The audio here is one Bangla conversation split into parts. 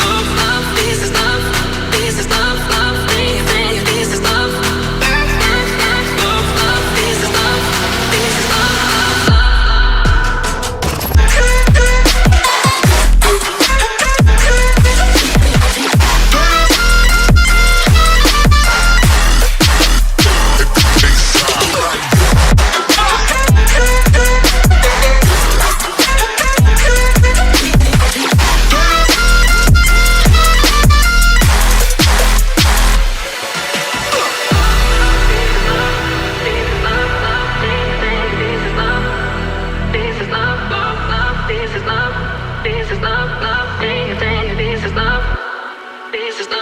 of love.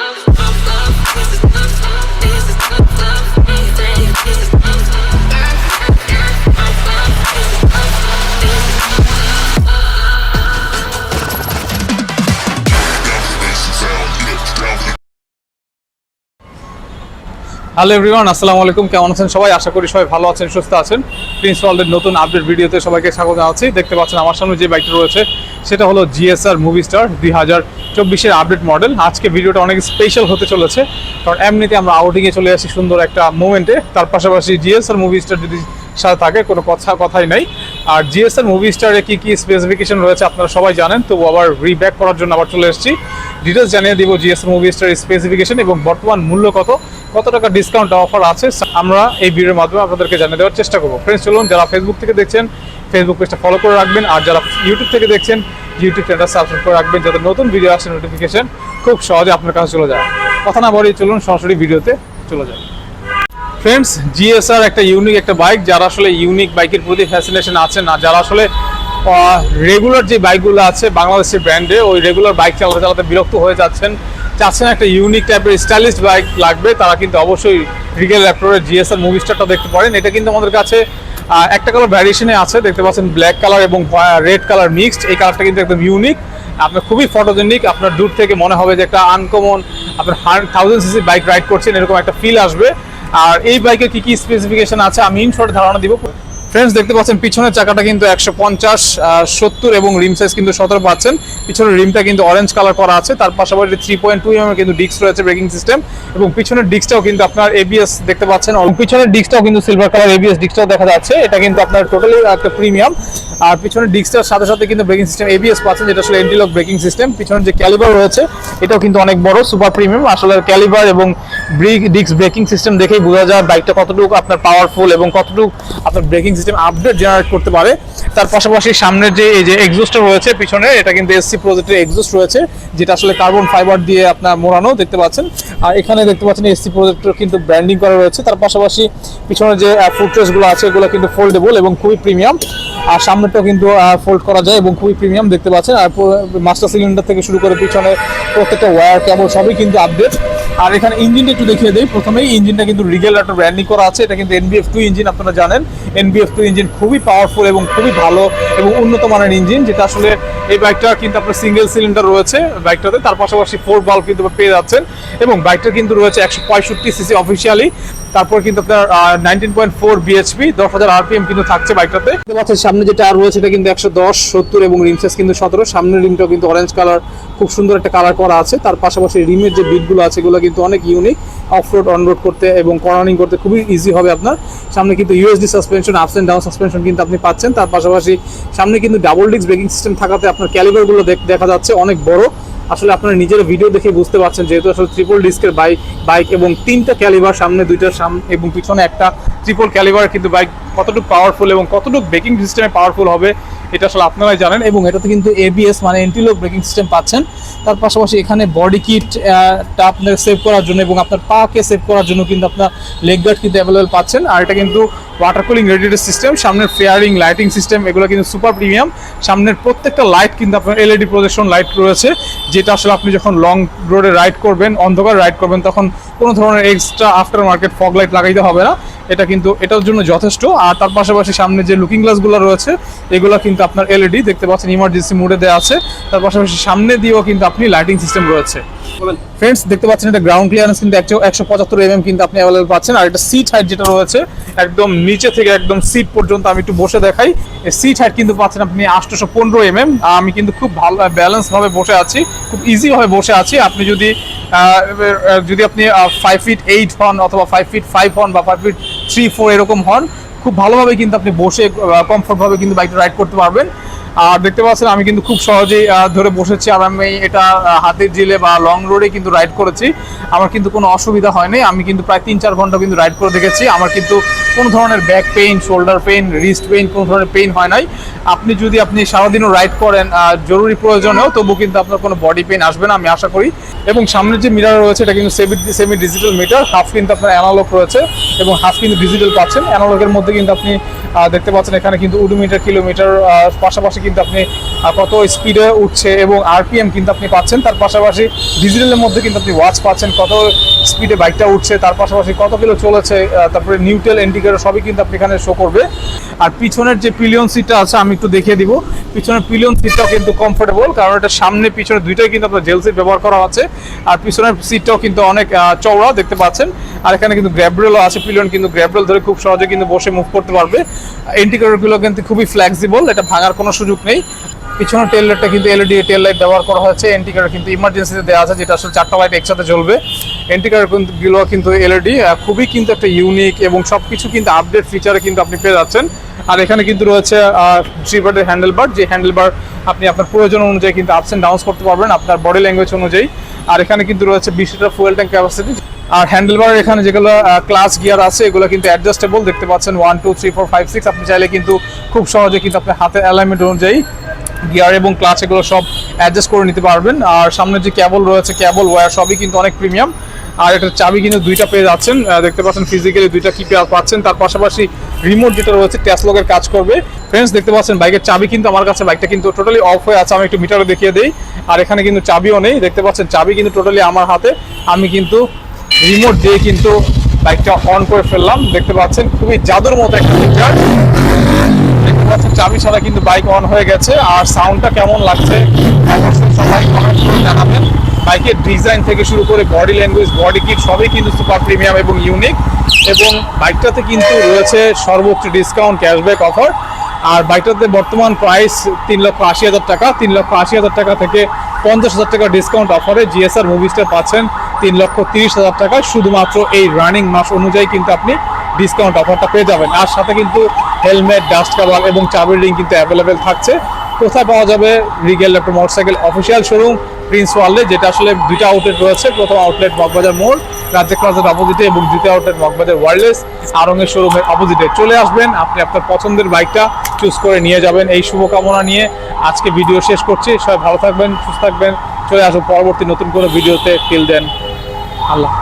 Love, hello everyone আসসালামু আলাইকুম। কেমন আছেন সবাই? আশা করি সবাই ভালো আছেন, সুস্থ আছেন। প্রিন্স ওয়ার্ল্ডের নতুন আপডেট ভিডিওতে সবাইকে স্বাগত জানাচ্ছি। দেখতে পাচ্ছেন আমার সামনে যে বাইকটা রয়েছে, সেটা হলো জিএসআর মুভি স্টার দুই হাজার চব্বিশের আপডেট মডেল আজকে ভিডিওটা অনেক স্পেশাল হতে চলেছে, কারণ এমনিতে আমরা আউটিংয়ে চলে আসি সুন্দর একটা মোমেন্টে তার পাশাপাশি জিএসআর মুভি স্টার যদি সাথে থাকে, কোনো কথা কথাই নাই। আর জিএসআর মুভি স্টারে কি কি স্পেসিফিকেশন রয়েছে আপনারা সবাই জানেন তো আবার রিব্যাক করার জন্য আবার চলে এসেছি। ডিটেলস জানিয়ে দিব জিএসআর মুভি স্টার স্পেসিফিকেশন এবং বর্তমান মূল্য কত কত টাকা ডিসকাউন্ট অফার আছে আমরা এই ভিডিওর মাধ্যমে আপনাদেরকে জানিয়ে দেওয়ার চেষ্টা করব। ফ্রেন্ডস চলুন যারা ফেসবুক থেকে দেখছেন ফেসবুক পেজটা ফলো করে রাখবেন, আর যারা ইউটিউব থেকে দেখছেন ইউটিউব চ্যানেলটা সাবস্ক্রাইব করে রাখবেন, যাতে নতুন ভিডিও আসে নোটিফিকেশন খুব সহজে আপনার কাছে চলে যায়। কথা না বলেই চলুন, সরাসরি ভিডিওতে চলে যায় ফ্রেন্ডস জিএসআর একটা ইউনিক একটা বাইক যারা আসলে ইউনিক বাইকের প্রতি ফ্যাসিনেশন আছে না, যারা আসলে রেগুলার যে বাইকগুলো আছে বাংলাদেশের ব্র্যান্ডে ওই রেগুলার বাইক চালাতে চালাতে বিরক্ত হয়ে যাচ্ছেন। চাচ্ছেন একটা ইউনিক টাইপের স্টাইলিশ বাইক লাগবে, তারা কিন্তু অবশ্যই রিগেল ল্যাপটপের জিএসআর মুভি স্টারটা দেখতে পারেন। এটা কিন্তু আমাদের কাছে একটা কালার ভ্যারিয়েশনে আছে, দেখতে পাচ্ছেন ব্ল্যাক কালার এবং রেড কালার মিক্সড এই কালারটা কিন্তু একদম ইউনিক আপনার খুবই ফটোজেনিক আপনার দূর থেকে মনে হবে যে একটা আনকমন আপনার হান্ড থাউজেন্ড সিসি বাইক রাইড করছেন, এরকম একটা ফিল আসবে। আর এই বাইকের কি কি স্পেসিফিকেশন আছে আমি ইন শর্ট ধারণা দিব। ফ্রেন্ডস দেখতে পাচ্ছেন, পিছনের চাকাটা কিন্তু একশো পঞ্চাশ সত্তর এবং রিম সাইজ কিন্তু সতেরো পাচ্ছেন। পিছনের রিমটা কিন্তু অরেঞ্জ কালার করা আছে। তার পাশাপাশি থ্রি পয়েন্ট টু এম কিন্তু ডিস্ক রয়েছে ব্রেকিং সিস্টেম এবং পিছনের ডিস্কটাও কিন্তু আপনার এবিএস দেখতে পাচ্ছেন এবং পিছনের ডিস্কটাও কিন্তু সিলভার কালার এবিএস ডিস্কটাও দেখা যাচ্ছে। এটা কিন্তু আপনার টোটালি একটা প্রিমিয়াম আর পিছনের ডিস্কটার সাথে সাথে কিন্তু ব্রেকিং সিস্টেম এবিএস পাচ্ছেন, যেটা আসলে এন্টিলক ব্রেকিং সিস্টেম পিছনের যে ক্যালিবার রয়েছে, এটাও কিন্তু অনেক বড় সুপার প্রিমিয়াম আসলে ক্যালিবার এবং ব্রিক ডিস্ক ব্রেকিং সিস্টেম দেখেই বোঝা যায় বাইকটা কতটুকু আপনার পাওয়ারফুল এবং কতটুকু আপনার ব্রেকিং আপডেট জেনারেট করতে পারে। তার পাশাপাশি সামনের যে এই যে এক্সোস্টার রয়েছে, পিছনে এটা কিন্তু এসসি প্রজেক্টের এক্সোস্ট রয়েছে, যেটা আসলে কার্বন ফাইবার দিয়ে আপনার মোড়ানো, দেখতে পাচ্ছেন। আর এখানে দেখতে পাচ্ছেন এসসি প্রজেক্টের কিন্তু ব্র্যান্ডিং করা রয়েছে। তার পাশাপাশি পিছনে যে ফুটরেসগুলো আছে, এগুলো কিন্তু ফোল্ডেবল এবং খুবই প্রিমিয়াম আর সামনেটাও কিন্তু ফোল্ড করা যায় এবং খুবই প্রিমিয়াম দেখতে পাচ্ছেন। আর মাস্টার সিলিন্ডার থেকে শুরু করে পিছনে প্রত্যেকটা ওয়্যার কেবল সবই কিন্তু আপডেট আর এখানে ইঞ্জিনটা একটু দেখিয়ে দেই। প্রথমেই ইঞ্জিনটা কিন্তু রিগেল একটা ব্র্যান্ডিং করা আছে। এটা কিন্তু এনবিএফ টু ইঞ্জিন আপনারা জানেন। এনবিএফ টু ইঞ্জিন খুবই পাওয়ারফুল এবং খুবই ভালো এবং উন্নত মানের ইঞ্জিন যেটা আসলে এই বাইকটা কিন্তু আপনার সিঙ্গেল সিলিন্ডার রয়েছে বাইকটাতে তার পাশাপাশি ফোর বাল্ব কিন্তু পেয়ে যাচ্ছেন এবং বাইকটা কিন্তু রয়েছে একশো পঁয়ষট্টি সিসি অফিসিয়ালি তারপর কিন্তু আপনার নাইনটিন পয়েন্ট ফোর বিএচপি দশ হাজার আরপিএম কিন্তু থাকছে বাইকটাতে। পাচ্ছেন, সামনে যে টায়ার রয়েছে, এটা কিন্তু একশো দশ, সত্তর এবং রিম সাইজ কিন্তু সতেরো। সামনের রিমটাও কিন্তু অরেঞ্জ কালার খুব সুন্দর একটা কালার করা আছে। তার পাশাপাশি রিমের যে বিটগুলো আছে, এগুলো কিন্তু অনেক ইউনিক অফ রোড করতে এবং কর্নারিং করতে খুবই ইজি হবে আপনার। সামনে কিন্তু USD suspension ups and down suspension কিন্তু আপনি পাচ্ছেন। তার পাশাপাশি সামনে কিন্তু ডাবল ডিস্ক ব্রেকিং সিস্টেম থাকাতে আপনার ক্যালিবারগুলো দেখা যাচ্ছে অনেক বড়। আসলে আপনারা নিজের ভিডিও দেখে বুঝতে পারছেন যেহেতু আসলে ট্রিপল ডিস্কের বাইক বাইক এবং তিনটা ক্যালিভার সামনে, দুইটার সামনে এবং পিছনে একটা ট্রিপল ক্যালিভার কিন্তু বাইক কতটুকু পাওয়ারফুল এবং কতটুকু ব্রেকিং সিস্টেমে পাওয়ারফুল হবে এটা আসলে আপনারাই জানেন এবং এটাতে কিন্তু এবিএস মানে এন্টিলোক ব্রেকিং সিস্টেম পাচ্ছেন। তার পাশাপাশি এখানে বডি কিটটা আপনার সেভ করার জন্য এবং আপনার পাকে সেভ করার জন্য কিন্তু আপনার লেগ গার্ড কিন্তু অ্যাভেলেবল পাচ্ছেন। আর এটা কিন্তু ওয়াটার কুলিং রেডিয়েটর সিস্টেম সামনের ফেয়ারিং লাইটিং সিস্টেম এগুলো কিন্তু সুপার প্রিমিয়াম সামনের প্রত্যেকটা লাইট কিন্তু আপনার এলইডি প্রজেকশন লাইট রয়েছে, যেটা আসলে আপনি যখন লং রোডে রাইড করবেন, অন্ধকার রাইড করবেন, তখন কোনো ধরনের extra after market fog light লাগাইতে হবে না। এটা কিন্তু, এটার জন্য যথেষ্ট। আর তার পাশাপাশি সামনে যে লুকিং গ্লাসগুলো রয়েছে, এগুলো কিন্তু আপনার এলইডি দেখতে পাচ্ছেন ইমার্জেন্সি মোডে দেওয়া আছে। তার পাশাপাশি সামনে দিয়েও কিন্তু আপনি লাইটিং সিস্টেম রয়েছে। ফ্রেন্ডস দেখতে পাচ্ছেন এটা গ্রাউন্ড ক্লিয়ারেন্স কিন্তু একশো একশো পঁচাত্তর এমএম কিন্তু আপনি অ্যাভেলেবল পাচ্ছেন। আর এটা সিট হাইট যেটা রয়েছে, একদম নিচে থেকে একদম সিট পর্যন্ত আমি একটু বসে দেখাই। সিট হাইট কিন্তু পাচ্ছেন আপনি আটশোশো পনেরো এমএম আমি কিন্তু খুব ভালো ব্যালেন্স ভাবে বসে আছি, খুব ইজি ভাবে বসে আছি। আপনি যদি যদি আপনি ফাইভ ফিট এইট হন অথবা ফাইভ ফিট ফাইভ হন বা ফাইভ ফিট থ্রি ফোর এরকম হন খুব ভালোভাবে কিন্তু আপনি বসে কমফোর্ট ভাবে কিন্তু বাইকটা রাইড করতে পারবেন। আর দেখতে পাচ্ছেন, আমি কিন্তু খুব সহজেই ধরে বসেছি আর আমি এটা হাতের জিলে বা লং রোডে কিন্তু রাইড করেছি। আমার কিন্তু কোনো অসুবিধা হয়নি। আমি কিন্তু প্রায় তিন চার ঘণ্টা কিন্তু রাইড করে দেখেছি। আমার কিন্তু কোনো ধরনের back pain shoulder pain wrist pain কোনো ধরনের পেইন হয় নাই। আপনি যদি আপনি সারাদিনও রাইড করেন জরুরি প্রয়োজনেও, তবু কিন্তু আপনার কোনো বডি পেইন আসবে না, আমি আশা করি। এবং সামনের যে মিটার রয়েছে, এটা কিন্তু semi semi digital meter half কিন্তু আপনার অ্যানালগ রয়েছে এবং হাফ কিন্তু ডিজিটাল পাচ্ছেন। অ্যানালগের মধ্যে কিন্তু আপনি দেখতে পাচ্ছেন, এখানে কিন্তু উডোমিটার কিলোমিটার পাশাপাশি কিন্তু আপনি কত স্পিডে উঠছে এবং আরপিএম কিন্তু আপনি পাচ্ছেন। তার পাশাপাশি ডিজিটালের মধ্যে কিন্তু আপনি ওয়াচ পাচ্ছেন, কত স্পিডে বাইকটা উঠছে, তার পাশাপাশি কত কিলো চলেছে তারপরে নিউট্রাল ইন্ডিকেটর সবই কিন্তু আপনি এখানে শো করবে। আর পিছনের যে পিলিয়ন সিটটা আছে, আমি একটু দেখিয়ে দিব। পিছনের পিলিয়ন সিটটাও কিন্তু কমফোর্টেবল কারণ এটা সামনে, পিছনে দুইটাই কিন্তু আপনার জেল সিট ব্যবহার করা আছে আর পিছনের সিটটাও কিন্তু অনেক চওড়া, দেখতে পাচ্ছেন। আর এখানে কিন্তু গ্র্যাবরেলও আছে পিলিয়ন কিন্তু গ্র্যাবরেল ধরে খুব সহজে কিন্তু বসে মুভ করতে পারবে। ইন্ডিকেটরগুলো কিন্তু খুবই ফ্লেক্সিবল এটা ভাঙার কোনো সুযোগ নেই। পিছনের টেল লাইটটা কিন্তু এলইডি টেল লাইট ব্যবহার করা হয়েছে। এন্টিকার কিন্তু ইমার্জেন্সিতে দেওয়া আছে, যেটা আসলে চারটা লাইট একসাথে জ্বলবে। এন্টিকারগুলো কিন্তু এলইডি খুবই কিন্তু একটা ইউনিক এবং সবকিছু কিন্তু আপডেট ফিচারে কিন্তু আপনি পেয়ে যাচ্ছেন। আর এখানে কিন্তু রয়েছে ট্রিবার্ডের হ্যান্ডেল বার যে হ্যান্ডেল বার আপনি আপনার প্রয়োজন অনুযায়ী কিন্তু আপস অ্যান্ড ডাউন্স করতে পারবেন আপনার বডি ল্যাঙ্গুয়েজ অনুযায়ী। আর এখানে কিন্তু রয়েছে বিশ লিটার ফুয়েল ট্যাঙ্ক ক্যাপাসিটি আর হ্যান্ডেল বার এখানে যেগুলো ক্লাস গিয়ার আছে, এগুলো কিন্তু অ্যাডজাস্টেবল দেখতে পাচ্ছেন one two three four five six আপনি চাইলে কিন্তু খুব সহজে কিন্তু আপনার হাতের অ্যালাইনমেন্ট অনুযায়ী গিয়ার এবং ক্লাচ এগুলো সব অ্যাডজাস্ট করে নিতে পারবেন। আর সামনে যে ক্যাবল রয়েছে ক্যাবল ওয়্যার সবই কিন্তু অনেক প্রিমিয়াম আর এটার চাবি কিন্তু দুইটা পেয়ে যাচ্ছেন দেখতে পাচ্ছেন ফিজিক্যালি দুইটা কি পেয়ে পাচ্ছেন। তার পাশাপাশি রিমোট যেটা রয়েছে ট্যাসলকের কাজ করবে। ফ্রেন্ডস দেখতে পাচ্ছেন বাইকের চাবি কিন্তু আমার কাছে বাইকটা কিন্তু টোটালি অফ হয়ে আছে, আমি একটু মিটারে দেখিয়ে দিই। আর এখানে কিন্তু চাবিও নেই, দেখতে পাচ্ছেন, চাবি কিন্তু টোটালি আমার হাতে। আমি কিন্তু রিমোট দিয়ে কিন্তু বাইকটা অন করে ফেললাম। দেখতে পাচ্ছেন, খুবই জাদুর মতো একটা ফিচার দেখতে পাচ্ছেন, চাবি ছাড়া কিন্তু বাইক অন হয়ে গেছে। আর সাউন্ডটা কেমন লাগছে সবাই কমেন্ট করে জানাবেন। বাইকের ডিজাইন থেকে শুরু করে বডি ল্যাঙ্গুয়েজ বডি কিট সবই কিন্তু সুপার প্রিমিয়াম এবং ইউনিক এবং বাইকটাতে কিন্তু রয়েছে সর্বোচ্চ ডিসকাউন্ট ক্যাশব্যাক অফার আর বাইকটাতে বর্তমান প্রাইস তিন লক্ষ আশি হাজার টাকা। তিন লক্ষ আশি হাজার টাকা থেকে পঞ্চাশ হাজার টাকা ডিসকাউন্ট অফারে জিএসআর মুভিসটা পাচ্ছেন। তিন লক্ষ তিরিশ হাজার টাকায় শুধুমাত্র এই রানিং মাস অনুযায়ী কিন্তু আপনি ডিসকাউন্ট অফারটা পেয়ে যাবেন। আর সাথে কিন্তু হেলমেট ডাস্ট কাভার এবং চাবির রিং কিন্তু অ্যাভেলেবেল থাকছে। কোথায় পাওয়া যাবে? Rigel laptop motorcycle official showroom Prince ওয়ার্ল্ডে যেটা আসলে দুইটা আউটলেট রয়েছে। প্রথম আউটলেট মগবাজার মোড়, রাজ্য ক্লাসের অপোজিটে এবং দ্বিতীয় আউটলেট মগবাজার ওয়ারলেস আরঙের শোরুমের অপোজিটে চলে আসবেন, আপনি আপনার পছন্দের বাইকটা চুজ করে নিয়ে যাবেন। এই শুভকামনা নিয়ে আজকে ভিডিও শেষ করছি। সবাই ভালো থাকবেন, সুস্থ থাকবেন। চলে আসুন পরবর্তী নতুন কোনো ভিডিওতে ফিল দেন আল্লাহ